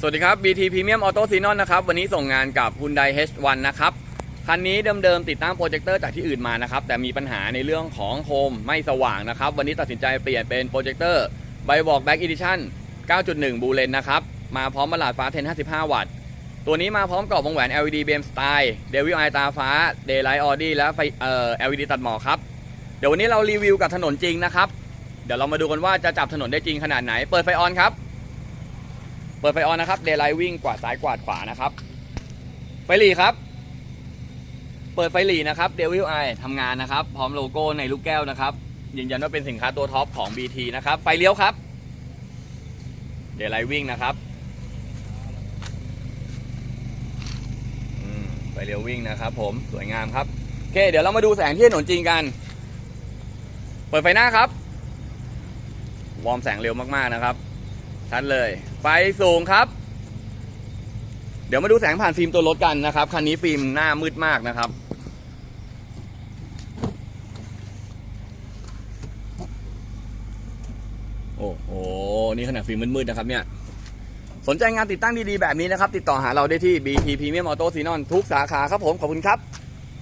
สวัสดีครับ BT Premium Auto s e n o n นะครับ วันนี้ส่งงานกับ Hyundai H1 นะครับ คันนี้เดิมๆติดตั้งโปรเจคเตอร์จากที่อื่นมานะครับ แต่มีปัญหาในเรื่องของโคมไม่สว่างนะครับ วันนี้ตัดสินใจเปลี่ยนเป็นโปรเจคเตอร์ไบบอก Back Edition 9.1 บูเลนนะครับ มาพร้อมมาลาดฟ้า 10 55 วัตต์ ตัวนี้มาพร้อมกรอบวงแหวน LED beam style Devil Eye ตาฟ้า Daylight Audi และไฟเอ่อ LED ตัดหมอกครับ เดี๋ยววันนี้เรารีวิวกับถนนจริงนะครับ เดี๋ยวเรามาดูกันว่าจะจับถนนได้จริงขนาดไหน เปิดไฟออนครับ เปิดไฟออนนะครับเดย์ไลท์วิ่งกวาดซ้ายกวาดขวานะครับ ไฟหลีครับ เปิดไฟหลีนะครับเดวิลไอทำงานนะครับ พร้อมโลโก้ในลูกแก้วนะครับ ยืนยันว่าเป็นสินค้าตัวท็อปของ BT นะครับ ไฟเลี้ยวครับเดย์ไลท์วิ่งนะครับไฟเลี้ยววิ่งนะครับ ผมสวยงามครับโอเคเดี๋ยวเรามาดูแสงที่ถนนจริงกัน เปิดไฟหน้าครับ วอร์มแสงเร็วมากๆนะครับ ชัดเลย ไฟสูงครับ เดี๋ยวมาดูแสงผ่านฟิล์มตัวรถกันนะครับ คันนี้ฟิล์มหน้ามืดมากนะครับ โอ้โห นี่ขนาดฟิล์มมืดๆนะครับเนี่ย สนใจงานติดตั้งดีๆ แบบนี้นะครับ ติดต่อหาเราได้ที่ BT Premium Auto s e n o n ทุกสาขาครับผม ขอบคุณครับ